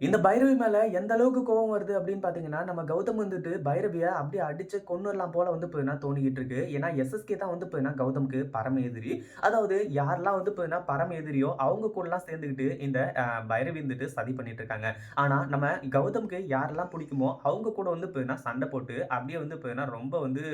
இந்த பைரவி மேல எந்த அளவுக்கு கோவம் வருது அப்படின்னு பார்த்தீங்கன்னா, நம்ம கௌதம் வந்துட்டு பைரவிய அப்படியே அடிச்சு கொண்டுலாம் போல வந்து போதுனா தோணிக்கிட்டு இருக்கு. ஏன்னா, எஸ்எஸ்கே தான் வந்து பார்த்தீங்கன்னா கௌதமுக்கு பரம எதிரி. அதாவது யாரெல்லாம் வந்து பார்த்தீங்கன்னா பரம எதிரியோ, அவங்க கூடலாம் சேர்ந்துக்கிட்டு இந்த பைரவி வந்துட்டு சதி பண்ணிட்டு இருக்காங்க. ஆனா, நம்ம கௌதமுக்கு யாரெல்லாம் பிடிக்குமோ, அவங்க கூட வந்து பார்த்தீங்கன்னா சண்டை போட்டு, அப்படியே வந்து பார்த்தீங்கன்னா ரொம்ப வந்து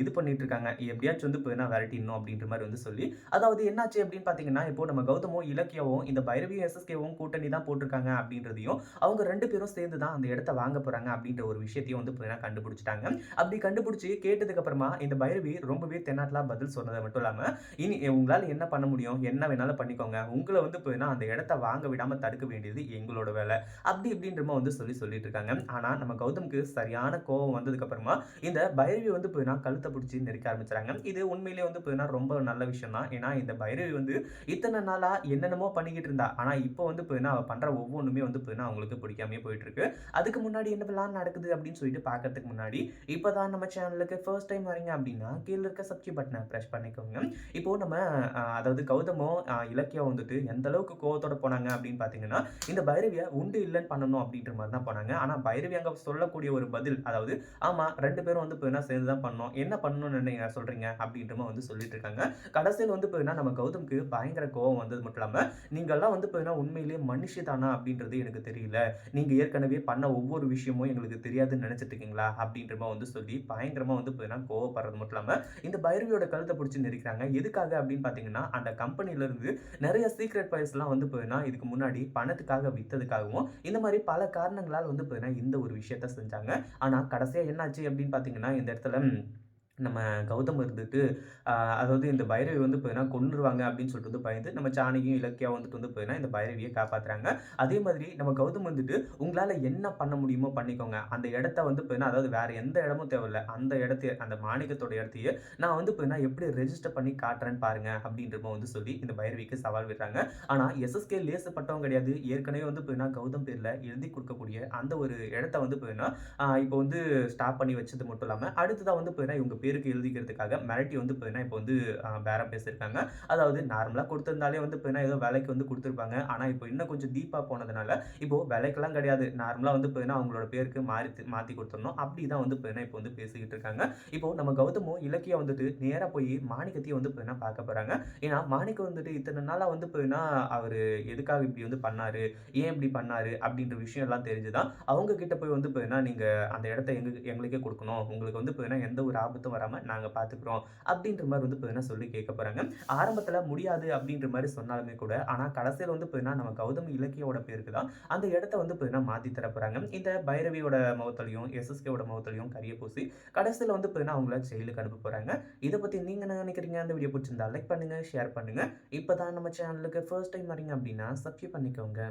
இது பண்ணிட்டு இருக்காங்க. எப்படியாச்சும் வந்து பார்த்தீங்கன்னா விரட்டிடணும் அப்படின்ற மாதிரி வந்து சொல்லி, அதாவது என்னாச்சு அப்படின்னு பார்த்தீங்கன்னா, இப்போ நம்ம கௌதமும், இலக்கியாவும் இந்த பைரவியும், எஸ்எஸ்கேவும் கூட்டணி தான் போட்டிருக்காங்க அப்படின்னு அப்படின்றதையும், அவங்க ரெண்டு பேரும் சேர்ந்து தான் அந்த இடத்த வாங்க போறாங்க அப்படின்ற ஒரு விஷயத்தையும் வந்து பார்த்தீங்கன்னா கண்டுபிடிச்சிட்டாங்க அப்படி கண்டுபிடிச்சு கேட்டதுக்கு அப்புறமா இந்த பைரவி ரொம்பவே தெனாட்டலா பதில் சொன்னது மட்டும் இல்லாம, "இனி உங்களால என்ன பண்ண முடியும்? என்ன வேணாலும் பண்ணிக்கோங்க. உங்களை வந்து பார்த்தீங்கன்னா அந்த இடத்த வாங்க விடாம தடுக்க வேண்டியது எங்களோட வேலை." அப்படி இப்படின்றமா வந்து சொல்லி சொல்லிட்டு இருக்காங்க. ஆனா, நம்ம கௌதம்க்கு சரியான கோபம் வந்ததுக்கு அப்புறமா, இந்த பைரவி வந்து பார்த்தீங்கன்னா கழுத்தை பிடிச்சி நெருக்க ஆரம்பிச்சுறாங்க. இது உண்மையிலேயே வந்து பார்த்தீங்கன்னா ரொம்ப நல்ல விஷயம் தான். ஏன்னா, இந்த பைரவி வந்து இத்தனை நாளா என்னென்னமோ பண்ணிக்கிட்டு இருந்தா. ஆனா, இப்போ வந்து பார்த்தீங்கன்னா அவ பண்ற ஒவ்வொன்றுமே வந்து பார்த்தீங்கன்னா அவங்களுக்கு பிடிக்காமயே போயிட்டு இருக்கு. அதுக்கு முன்னாடி என்னவெல்லாம் நடக்குது அப்படின்னு சொல்லிட்டு பார்க்கறதுக்கு முன்னாடி, இப்போ தான் நம்ம சேனலுக்கு ஃபர்ஸ்ட் டைம் வரீங்க அப்படின்னா, கீழே இருக்க சப்ஸ்கிரைப் பட்டனை ப்ரெஸ் பண்ணிக்கோங்க. இப்போ நம்ம அதாவது கௌதமோ இலக்கியம் வந்துட்டு எந்த அளவுக்கு கோவத்தோட போனாங்க அப்படின்னு பார்த்தீங்கன்னா, இந்த பைரவியை உண்டு இல்லைன்னு பண்ணணும் அப்படின்ற மாதிரி தான் போனாங்க. ஆனால் பைரவி அங்கே சொல்லக்கூடிய ஒரு பதில், அதாவது ஆமாம் ரெண்டு பேரும் வந்து பார்த்தீங்கன்னா சேர்ந்து தான் பண்ணோம். என்ன பண்ணணும்னு நீங்கள் சொல்கிறீங்க அப்படின்ற வந்து சொல்லிட்டு இருக்காங்க. கடைசியில் வந்து பார்த்தீங்கன்னா, நம்ம கௌதம்க்கு பயங்கர கோவம் வந்தது மட்டும் இல்லாமல் நீங்கள்லாம் வந்து பார்த்தீங்கன்னா உண்மையிலேயே மனுஷி தானா அப்படின்றது எனக்கு தெரியல. நீங்க ஏற்கனவே பண்ண ஒவ்வொரு விஷயமும் எங்களுக்கு தெரியாதுன்னு நினச்சிட்டு இருக்கீங்களா?" அப்படின்ற வந்து சொல்லி பயங்கரமாக வந்து பார்த்தீங்கன்னா கோவப்படுறது மட்டும் இல்லாமல் இந்த பைரவியோட கழுத்தை பிடிச்சி நெரிக்கிறாங்க. எதுக்காக அப்படின்னு பார்த்தீங்கன்னா, அந்த கம்பெனிலேருந்து இருந்து சீக்ரெட் ஃபைல்ஸ்லாம் வந்து பார்த்தீங்கன்னா, இதுக்கு முன்னாடி பணத்துக்காக விற்றதுக்காகவும் இந்த மாதிரி பல காரணங்களால் வந்து பார்த்தீங்கன்னா இந்த ஒரு விஷயத்த செஞ்சாங்க. ஆனால் கடைசியாக என்னாச்சு அப்படின்னு பார்த்தீங்கன்னா, இந்த இடத்துல நம்ம கௌதம் இருந்துட்டு, அதாவது இந்த பைரவி வந்து பார்த்தீங்கன்னா கொண்டுருவாங்க அப்படின்னு சொல்லிட்டு வந்து பயந்து, நம்ம சாணியும் இலக்கியாவும் வந்துட்டு வந்து பார்த்தீங்கன்னா இந்த பைரவியை காப்பாற்றுறாங்க அதே மாதிரி நம்ம கௌதம் வந்துட்டு, உங்களால் என்ன பண்ண முடியுமோ பண்ணிக்கோங்க. அந்த இடத்த வந்து பார்த்தீங்கன்னா அதாவது வேறு எந்த இடமும் தேவையில்ல. அந்த இடத்தையே அந்த மாணிக்கத்தோட இடத்தையே நான் வந்து பார்த்தீங்கன்னா எப்படி ரெஜிஸ்டர் பண்ணி காட்டுறேன்னு பாருங்க." அப்படின்றப்ப வந்து சொல்லி இந்த பைரவிக்கு சவால் விடுறாங்க. ஆனால் எஸ்எஸ்கே லேசப்பட்டவங்க கிடையாது. ஏற்கனவே வந்து பார்த்தீங்கன்னா கௌதம் பேரில் எழுதி கொடுக்கக்கூடிய அந்த ஒரு இடத்த வந்து பார்த்தீங்கன்னா, இப்போ வந்து ஸ்டாப் பண்ணி வச்சது மட்டும் இல்லாமல் அடுத்ததாக வந்து பார்த்தீங்கன்னா இவங்க பேர் பேருக்கு எழுதிக்கிறதுக்காக மிரட்டி வந்து பார்த்தீங்கன்னா இப்போ வந்து பேரம் பேசியிருக்காங்க. அதாவது நார்மலாக கொடுத்துருந்தாலே வந்து பார்த்தீங்கன்னா ஏதோ விலைக்கு வந்து கொடுத்துருப்பாங்க ஆனால் இப்போ இன்னும் கொஞ்சம் டீப்பாக போனதுனால, இப்போ விலைக்கெல்லாம் கிடையாது. நார்மலாக வந்து பார்த்தீங்கன்னா அவங்களோட பேருக்கு மாறி மாற்றி கொடுத்துடணும் அப்படி தான் வந்து பார்த்தீங்கன்னா இப்போ வந்து பேசிக்கிட்டு இருக்காங்க. இப்போ நம்ம கௌதமும், இலக்கியா வந்துட்டு நேராக போய் மாணிக்கத்தையும் வந்து பார்த்தீங்கன்னா பார்க்க போகிறாங்க ஏன்னா, மாணிக்கம் வந்துட்டு இத்தனை நாளாக வந்து பார்த்தீங்கன்னா, அவர் எதுக்காக இப்படி வந்து பண்ணார் ஏன் இப்படி பண்ணாரு? அப்படின்ற விஷயம் எல்லாம் தெரிஞ்சு தான், அவங்க கிட்ட போய் வந்து பார்த்தீங்கன்னா, நீங்கள் அந்த இடத்த எங்களுக்கு எங்களுக்கே கொடுக்கணும் உங்களுக்கு வந்து பார்த்தீங்கன்னா எந்த ஒரு ஆபத்தும் வராம நாங்கள் பார்த்துக்குறோம் அப்படின்ற மாதிரி வந்து பார்த்தீங்கன்னா சொல்லி கேட்க போறாங்க. ஆரம்பத்துல முடியாது அப்படின்ற மாதிரி சொன்னாலுமே கூட, ஆனா கடைசியில் வந்து பார்த்தீங்கன்னா நம்ம கௌதம், இலக்கியோட பேருக்கு தான் அந்த இடத்த வந்து பார்த்தீங்கன்னா மாற்றி தர போகிறாங்க இந்த பைரவியோட முகத்திலயும், எஸ்எஸ்கேவோட முகத்தலையும் கரிய பூசி, கடைசியில் வந்து பார்த்தீங்கன்னா அவங்கள ஜெயிலுக்கு அனுப்ப போறாங்க. இதை பற்றி நீங்க என்ன நினைக்கிறீங்க அந்த வீடியோ பிடிச்சிருந்தா லைக் பண்ணுங்க, ஷேர் பண்ணுங்க. இப்போ தான் நம்ம சேனலுக்கு ஃபர்ஸ்ட் டைம் வரீங்க அப்படின்னா சப்ஸ்கிரைப் பண்ணிக்கோங்க.